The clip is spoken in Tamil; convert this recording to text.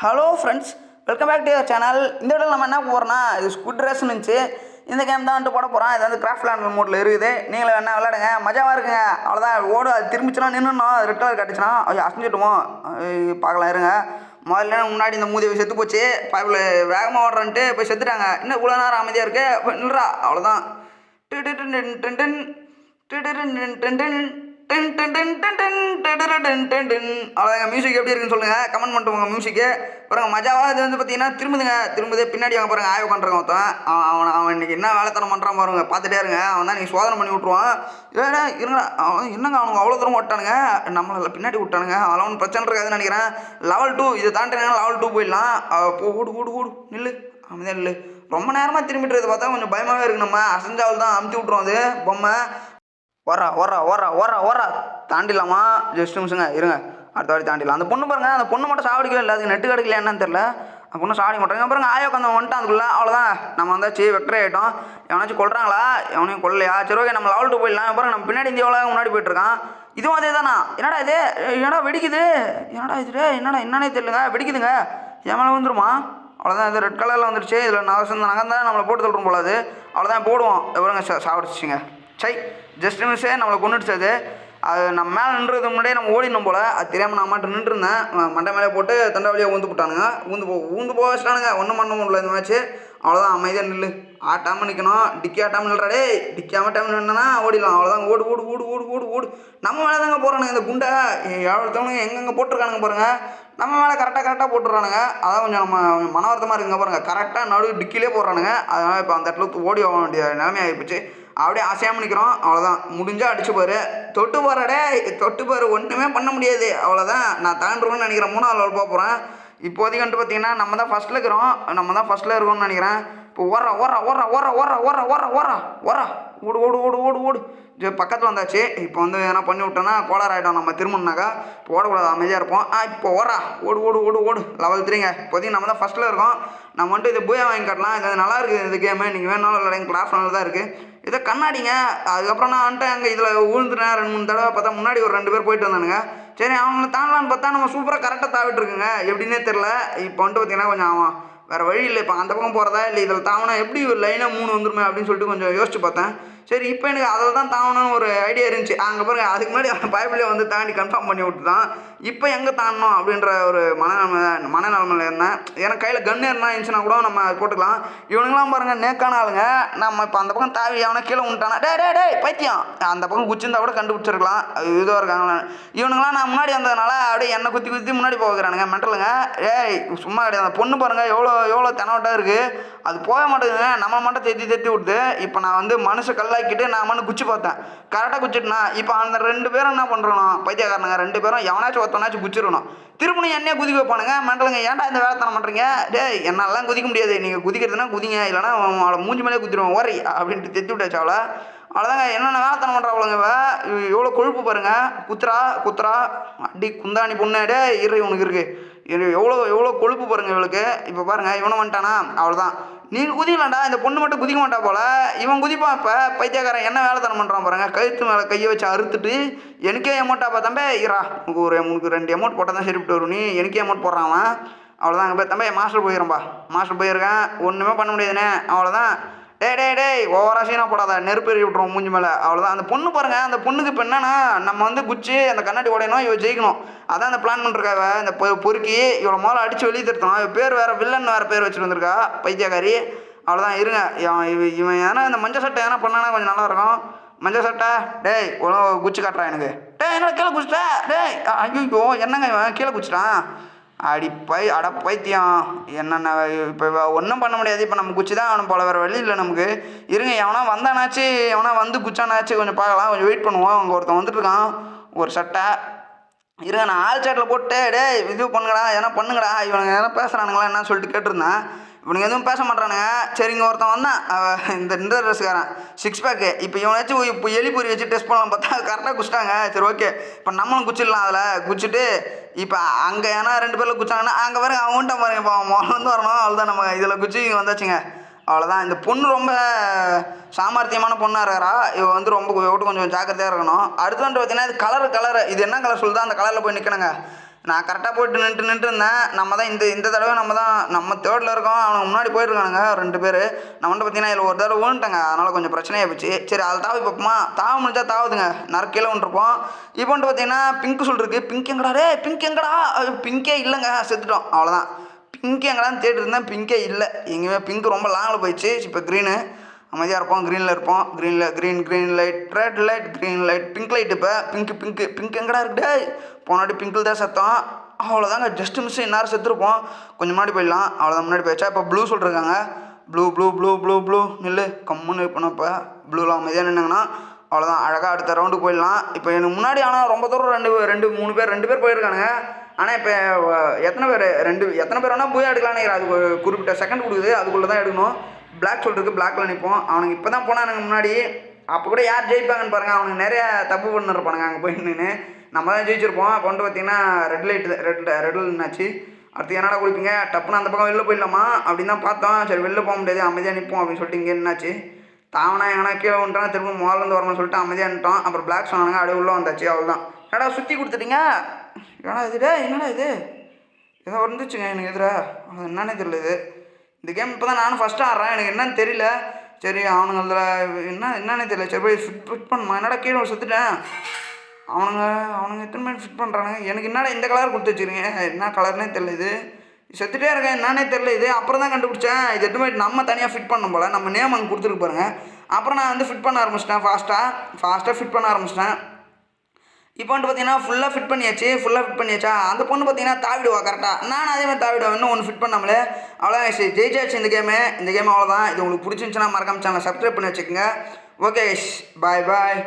Hello friends welcome back to your channel இந்த வீடியோவில் நம்ம என்ன போகிறோம்னா இது ஸ்குட் ரேஸ்னு இருந்துச்சு இந்த கேம் தான் வந்துட்டு போட போகிறோம் இது வந்து கிராஃப்ட் லேண்ட் மோட்டில் இருக்குது நீங்களும் என்ன விளையாடுங்க மஜாவாக இருக்குங்க அவ்வளோதான் ஓடு அது திரும்பிச்சுனா நின்றுணும் அது ரெட் கலர் கட்டுச்சுன்னா அது அசைஞ்சிட்டுமோ பார்க்கலாம் இருங்க முதல்ல முன்னாடி இந்த மூதேவி செத்து போச்சு பைப்பில் வேகமாக ஓடுறன்ட்டு போய் செத்துட்டாங்க இன்னும் இவ்வளோ நேரம் அமைதியாக இருக்கு போய் நில்றா அவ்வளோதான் டு டு டின் டின் டின் டன். டு டின் டின் டன் டன் டென் டென் டென். அவ்வளோதாங்க மியூசிக் எப்படி இருக்குன்னு சொல்லுங்க. கமெண்ட் பண்ணிட்டு உங்கள் மியூசிக்கு பாருங்க மஜாவாக இது வந்து பார்த்தீங்கன்னா திரும்புதுங்க. திரும்புது பின்னாடி அவங்க பாருங்க ஆய்வு பண்ணுறாங்க ஒருத்தன். அவன் அவன் அவன் இன்னைக்கு என்ன வேலைத்தனம் பண்ணுறான் பாருங்க. பார்த்துட்டே இருங்க. அவன் தான் நீங்கள் சோதனை பண்ணி விட்ருவான் ஏடா இருங்க அவன் என்னங்க அவனுங்க? அவ்வளோ தூரம் ஓட்டானுங்க. நம்மளால் பின்னாடி விட்டானுங்க. அதெல்லாம் ஒன்றும் பிரச்சனை இருக்காதுன்னு நினைக்கிறேன். லெவல் டூ இதை தாண்டினா லெவல் டூ போயிடலாம். போ ஓடு ஓடு ஓடு. நில்லு. அமைதியா நில்லு. ரொம்ப நேரமாக திரும்பிட்டு பார்த்தா கொஞ்சம் பயமாகவே இருக்கு நம்ம. அசஞ்சாவில் தான் அமுத்தி விட்ருவோம் அது. பொம்மை. ஓரா ஓரா ஓரா ஓரா ஓரா தாண்டிடலாமா? ஜஸ்ட் நிமிஷங்க இருங்க. அடுத்த வாட்டி தாண்டிடலாம். அந்த பொண்ணு பாருங்க அந்த பொண்ணு மட்டும் சாவடிக்கவே இல்லை. அதுக்கு நெட்டு கிடைக்கல என்னன்னு தெரில அந்த பொண்ணு சாவடி மாட்டாங்க பாருங்க ஆயோ உட்காந்து வந்துட்டான் அதுக்குள்ள. அவ்வளோதான் நம்ம வந்தாச்சு வெக்டர் ஆகிட்டோம் எவனாச்சும் கொள்றாங்களா எவனையும் கொல்லையா சரி ஓகே நம்ம லெவல் டூ போயிடலாம். பாருங்க நம்ம பின்னாடி இந்தியாவில் முன்னாடி போயிட்டுருக்கான். இதுவும் அதே தானா என்னடா இது? என்னடா வெடிக்குது? என்னடா இது? என்னடா என்னன்னே தெரியலங்க. வெடிக்குதுங்க. என் மேலே வந்துருமா அவ்வளோதான் இது ரெட் கலரில் வந்துருச்சு. இதில் நகசம் நகர்ந்தா நம்மளை போட்டு தள்ளுறோம் போல அது. அவ்வளோதான் போடுவோம். எவ்வளோங்க சா சாப்பிடுச்சிங்க சை ஜஸ்ட் மிஸ்ஸே நம்மளை கொண்டுடுச்சு அது அது நம்ம மேலே நின்றது முன்னாடியே நம்ம ஓடினோம் போல். அது தெரியாமல் நான் மட்டும் நின்றுருந்தேன். மண்டை மேலே போட்டு தண்டவழியாக ஊந்து போட்டானுங்க. ஊந்து போ ஊந்து போக வச்சிட்டானுங்க. ஒன்றும் பண்ண முடியல இந்த மேட்ச்சு அவ்வளோதான் அமைதியாக நில்லு. ஆட்டாமல் நிற்கணும் டிக்கி ஆட்டாமல் நில்றாடே டிக்கியாமல் டைம் நின்னா ஓடிடலாம். அவ்வளோதான் ஓடு ஓடு ஓடு ஓடு ஓடு ஓடு. நம்ம மேலே தாங்க போகிறானுங்க இந்த குண்டை. எவ்வளோத்தவனுங்க எங்கெங்கே போட்டிருக்கானுங்க பாருங்கள் நம்ம மேலே கரெக்டாக கரெக்டாக போட்டுறானுங்க அதான் கொஞ்சம் நம்ம மனவர்த்தமாக மன வருத்தமாக இருக்குங்க பாருங்கள் கரெக்டாக நடு டிக்கிலே போடுறானுங்க. அதனால் இப்போ அந்த இடத்துல ஓடி ஆக வேண்டிய நிலைமை ஆகிப்போச்சு அப்படியே அசையாமல் நிற்கிறோம் அவ்வளோதான் முடிஞ்சால் அடிச்சு பாரு. தொட்டு போறடே தொட்டு பாரு. ஒன்றுமே பண்ண முடியாது. அவ்வளோதான் நான் தாண்டுருவேன்னு நினைக்கிறேன். மூணாவது லெவல் போகிறேன் இப்போதைக்கு வந்துட்டு பார்த்தீங்கன்னா நம்ம தான் ஃபஸ்ட்டில் இருக்கிறோம். நம்ம தான் ஃபஸ்ட்டில் இருக்கோம்னு நினைக்கிறேன். இப்போ ஓடுறா ஓர ஓடுறா ஓர ஓடுறா ஓடுறா ஓடுறா ஓர ஓடுறா. ஓடு ஓடு ஓடு ஓடு ஓடு. பக்கத்தில் வந்தாச்சு. இப்போ வந்து எதனா பண்ணி விட்டோன்னா கோளாறு ஆகிட்டோம் நம்ம திரும்பினாக்கா இப்போ ஓடக்கூடாது. அமைதியாக இருப்போம். ஆ இப்போ ஓரா ஓடு ஓடு ஓடு ஓடு. லெவல் த்ரீங்க இப்போதைக்கு நம்ம தான் ஃபஸ்ட்டில் இருக்கோம். நம்ம வந்துட்டு இது பூயா வாங்கி காட்டலாம். இது நல்லா இருக்குது. இந்த கேமு நீங்கள் வேணாலும் விளையாடுங்க. கிளாஸ் நல்லா தான் இருக்குது இதை கண்ணாடிங்க. அதுக்கப்புறம் நான் வந்துட்டு அங்கே இதில் விழுந்துட்டேன் ரெண்டு மூணு தடவை பார்த்தா முன்னாடி ஒரு ரெண்டு பேர் போயிட்டு வந்தானுங்க. சரி அவங்கள தாண்டலான்னு பார்த்தா நம்ம சூப்பராக கரெக்டாக தாவிட்டுருக்குங்க எப்படின்னே தெரில இப்போ வந்துட்டு பார்த்தீங்கன்னா கொஞ்சம் அவன் வேறு வழி இல்லை. இப்போ அந்த பக்கம் போகிறதா இல்லை இதில் தாவனா எப்படி ஒரு லைனாக மூணு வந்துருமே அப்படின்னு சொல்லிட்டு கொஞ்சம் யோசிச்சு பார்த்தேன். சரி இப்போ எனக்கு அதில் தான் தாங்கணும்னு ஒரு ஐடியா இருந்துச்சு. அங்கே பாருங்க அதுக்கு முன்னாடி அவன் பைபிளே வந்து தாண்டி கன்ஃபார்ம் பண்ணி விட்டு தான் இப்போ எங்கே தாண்டணும் அப்படின்ற ஒரு மனநிலைமை மனநிலைமையில் இருந்தேன். எனக்கு கையில் கன் இருந்தால் இருந்துச்சுன்னா கூட நம்ம போட்டுக்கலாம். இவனுங்களாம் பாருங்க நேக்கான ஆளுங்க. நம்ம இப்போ அந்த பக்கம் தாவி அவனை கீழே உண்டானா டே டே டே பைத்தியம்! அந்த பக்கம் குச்சிருந்தா கூட கண்டுபிடிச்சிருக்கலாம். இதுவாக இருக்காங்களா? இவனுங்களாம் நான் முன்னாடி வந்ததுனால அப்படியே என்னை குத்தி குத்தி முன்னாடி போகிறானுங்க மெண்டலுங்க. ஏய் சும்மா கிடையாது. அந்த பொண்ணு பாருங்க எவ்வளோ எவ்வளோ தெனவட்டாக இருக்குது அது போக மாட்டேங்குதுங்க. நம்ம மட்டும் தெத்தி தெத்தி விடுது இப்போ நான் வந்து மனுஷ இதாக்கிட்டு நான் மண்ணு குச்சி பார்த்தேன். கரெக்டாக குச்சிட்டுனா இப்போ அந்த ரெண்டு பேரும் என்ன பண்ணுறோம் பைத்தியக்காரனுங்க ரெண்டு பேரும் எவனாச்சும் ஒருத்தவனாச்சும் குச்சிடணும். திரும்பணும் என்னையே குதிக்க வைப்பானுங்க. மெண்டலுங்க ஏன்டா இந்த வேலைத்தனம் பண்ணுறீங்க டே என்னாலாம் குதிக்க முடியாது. நீங்கள் குதிக்கிறதுனா குதிங்க. இல்லைனா அவளை மூஞ்சி மேலே குத்திடுவோம் ஓரி அப்படின்ட்டு தெத்தி விட்டாச்சு அவளை. அவ்வளோதாங்க என்னென்ன வேலைத்தனம் பண்ணுறாவளுங்க இவ? இவ எவ்வளோ கொழுப்பு பாருங்க. குத்துறா குத்துறா. அடி குந்தாணி பொண்ணாடே இரு உனக்கு இருக்குது எவ்வளோ எவ்வளோ கொழுப்பு பாருங்க இவளுக்கு. இப்போ பாருங்க இவனை வந்துட்டானா? அவ்வளோதான் நீ குதிக்கலாம்டா இந்த பொண்ணு மட்டும் குதிக்க மாட்டா போல. இவன் குதிப்பான் இப்போ. பைத்தியக்காரன் என்ன வேலை தரம் பண்ணுறான் பாருங்க. கழுத்து மேலே கையை வச்சு அறுத்துட்டு எனக்கே எமௌண்ட்டாப்பா தம்பே. இரா உனக்கு ஒரு உனக்கு ரெண்டு அமௌண்ட் போட்டால் தான் சரிப்பட்டு வரும். நீ எனக்கே அமௌண்ட் போடுறான் அவன். அவ்வளோதான் இப்போ தம்பி மாஸ்டர் போயிடும்பா மாஸ்டர் போயிருக்கேன். ஒன்றுமே பண்ண முடியாதுண்ணே. அவ்வளோதான் டே டே டேய் ஓவரா சீனா போடாத. நெருப்பு எறி விட்ருவோம் மூஞ்சி மேலே. அவ்வளோதான் அந்த பொண்ணு பாருங்க. அந்த பொண்ணுக்கு இப்போ என்னன்னா நம்ம வந்து குச்சி அந்த கண்ணாடி உடையணும் இவ ஜெயிக்கணும். அதான் அந்த பிளான் பண்ணிருக்காவ. இந்த பொறுக்கி இவ்வளோ முதல்ல அடித்து வெளியே தருத்தணும் பேர் வேறு வில்லன் வேற பேர் வச்சுட்டு வந்திருக்கா பைத்தியக்காரி. அவ்வளோதான் இருங்க. இவன் இவன் ஏன்னா இந்த மஞ்சள் சட்டை எதனா பண்ணானா கொஞ்சம் நல்லாயிருக்கும் மஞ்சள் சட்டை டேய் ஒழுங்கு குச்சி காட்டுறான் எனக்கு. டேய் என்னடா கீழே குச்சிட்ட? டேய் ஐயோ என்னங்க இவன்? கீழே குச்சிட்டான்? அடி பை அட பைத்தியம். என்னென்ன இப்போ ஒன்றும் பண்ண முடியாது. இப்போ நம்ம குச்சி தான் அவனு போல. வேறு வழி இல்லை நமக்கு. இருங்க எவனா வந்தானாச்சு எவனா வந்து குச்சானாச்சு கொஞ்சம் பார்க்கலாம். கொஞ்சம் வெயிட் பண்ணுவோம். அங்கே ஒருத்தன் வந்துட்டுருக்கான் ஒரு சட்டை. இருங்க நான் ஆள் சேட்டில் போட்டு டேய் இது பண்ணுங்கடா எதனா பண்ணுங்கடா இவனுங்க எதனா பேசுகிறானுங்களா என்ன சொல்லிட்டு கேட்டிருந்தேன். இவனுங்க எதுவும் பேச மாட்டானுங்க. சரி இங்கே ஒருத்தன் வந்தான். இந்த இந்த ட்ரெஸ்ஸுக்காரன் சிக்ஸ் பேக்கு இப்போ இவனாச்சும் இப்போ எலிபூரி வச்சு டெஸ்ட் பண்ணலாம் பார்த்தா கரெக்டாக குச்சிட்டாங்க. சரி ஓகே இப்போ நம்மளும் குச்சிடலாம் அதில். குச்சிட்டு இப்போ அங்கே ஏன்னா ரெண்டு பேரில் குச்சாங்கன்னா அங்கே பாருங்க அவன்கிட்ட பாருங்க இப்போ அவன் வந்து வரணும். அவ்வளோதான் நம்ம இதில் குச்சி வந்தாச்சுங்க. அவ்வளோதான் இந்த பொண்ணு ரொம்ப சாமர்த்தியமான பொண்ணாக இருக்கிறா. இவ வந்து ரொம்ப விட்டு கொஞ்சம் ஜாக்கிரதையாக இருக்கணும். அடுத்து வந்து பார்த்தீங்கன்னா இது கலர் கலர் இது என்ன கலர் சொல்லுதோ அந்த கலரில் போய் நிற்கணுங்க நான் கரெக்டாக போயிட்டு நின்றுட்டு நின்றுட்டு இருந்தேன். நம்ம தான் இந்த இந்த தடவை நம்ம தான் நம்ம தேர்டில் இருக்கோம். அவனுக்கு முன்னாடி போயிருக்கானுங்க ரெண்டு பேர். நான் வந்து பார்த்தீங்கன்னா இதில் ஒரு தடவை விழுந்துட்டேங்க. அதனால் கொஞ்சம் பிரச்சனையாக போச்சு. சரி அதில் தாவி பார்ப்போமா? தாவ முடிஞ்சா தாவுதுங்க. நறு கீழே இப்போ வந்துட்டு பார்த்தீங்கன்னா பிங்க் சொல்லிருக்கு. பிங்க் எங்கடா? ரே பிங்க் எங்கடா? பிங்கே இல்லைங்க. செத்துட்டோம். அவ்வளோதான் பிங்க் எங்கடான்னு தேடிட்டு இருந்தேன் பிங்கே இல்லை. எங்கேயுமே பிங்க் ரொம்ப லாங்கில் போயிடுச்சு. இப்போ க்ரீனு அமைதியாக இருப்போம் க்ரீனில் இருப்போம். க்ரீனில் green green light red light green light pink light இப்போ. பிங்க் பிங்க் பிங்க் எங்கடா இருக்குடே போனாடி பிங்கில் தான் செத்தோம். அவ்வளோதாங்க ஜஸ்ட் மிஸ் இந்நேரம் செத்துருப்போம். கொஞ்சம் முன்னாடி போயிடலாம். அவ்வளோதான் முன்னாடி போயிடுச்சா இப்போ ப்ளூ சொல்லிருக்காங்க. Blue blue blue blue blue நில்லு. கம்முன்னு இருப்பணும் இப்போ ப்ளூலாம் அமைதியாக நின்னாங்கன்னா அவ்வளோதான் அழகாக அடுத்த ரவுண்டு போயிடலாம். இப்போ எனக்கு முன்னாடி ஆனால் ரொம்ப தூரம் ரெண்டு ரெண்டு மூணு பேர் ரெண்டு பேர் போயிருக்கானுங்க. ஆனால் இப்போ எத்தனை பேர்? ரெண்டு எத்தனை பேர் வேணால் போய் எடுக்கலான்னு அது ஒரு குறிப்பிட்ட செகண்ட் கொடுக்குது. அதுக்குள்ளே தான் எடுக்கணும் பிளாக் சொல்லிருக்கு பிளாக்ல நிற்போம் அவனுக்கு இப்போ தான் போனானுங்க முன்னாடி. அப்போ கூட யார் ஜெயிப்பாங்கன்னு பாருங்கள் அவனுக்கு நிறைய தப்பு பண்ணிருப்பானுங்க அங்கே போய் நின்று நம்ம தான் ஜெயிச்சிருப்போம். அப்போ வந்து பார்த்தீங்கன்னா ரெட் லைட் ரெட் ரெட் என்னாச்சு? அடுத்து என்னடா குளிப்பீங்க? டப்புன்னு அந்த பக்கம் வெளில போயிடலாமா? அப்படின்னு தான் பார்த்தோம். சரி வெளில போக முடியாது. அமைதியாக நிற்போம் அப்படின்னு சொல்லிட்டு இங்கே என்னாச்சு தாவனா எங்கன்னா கீழே வந்துட்டான் திரும்ப முதல்ல வரணும்னு சொல்லிட்டு அமைதியாக நின்ட்டோம் அப்புறம் பிளாக் சொன்னாங்க அப்படியே உள்ளே வந்தாச்சு. அவ்வளோதான் என்னடா சுற்றி கொடுத்துட்டீங்க? என்னடா இது என்னடா இது? ஏதோ வந்துச்சுங்க எனக்கு எதிரா. அது என்னன்னே தெரியல இது. இந்த கேம் இப்போ தான் நானும் ஃபஸ்ட்டு ஆடுறேன். எனக்கு என்னன்னு தெரியல. சரி அவனுங்க அதில் என்ன என்னன்னே தெரியல. சரி போய் ஃபிட் ஃபிட் பண்ணுமா? என்னடா கீழே செத்துட்டேன்? அவனுங்க அவனுங்க எத்தனை பேர் ஃபிட் பண்ணுறானுங்க எனக்கு என்னடா இந்த கலர் கொடுத்து வச்சுருங்க என்ன கலர்னே தெரியல இது. செத்துட்டே இருக்கேன் என்னன்னே தெரில இது அப்புறம் தான் கண்டுபிடிச்சேன். இது எட்டு போய் நம்ம தனியாக ஃபிட் பண்ண போல். நம்ம நேம் அங்கே கொடுத்துருக்கு பாருங்க. அப்புறம் நான் வந்து ஃபிட் பண்ண ஆரம்பிச்சிட்டேன் ஃபாஸ்ட்டாக ஃபாஸ்ட்டாக ஃபிட் பண்ண ஆரம்பிச்சிட்டேன். இப்போ வந்துட்டு பார்த்தீங்கன்னா ஃபுல்லாக ஃபிட் பண்ணியாச்சு. ஃபுல்லாக ஃபிட் பண்ணியாச்சா? அந்த பொண்ணு பார்த்தீங்கன்னா தாவிடுவா கரெக்டாக நான் அதே மாதிரி தாவிடுவேன் இன்னும் ஒன்று ஃபிட் பண்ணாமலே. அவ்வளோதான் சரி ஜெயிச்சாச்சு இந்த கேமு இந்த கேம் அவ்வளோதான் இது உங்களுக்கு பிடிச்சிருந்துச்சுன்னா மறக்காம சேனல் சப்ஸ்கிரைப் பண்ணி வச்சுக்கோங்க. ஓகே பாய் பாய்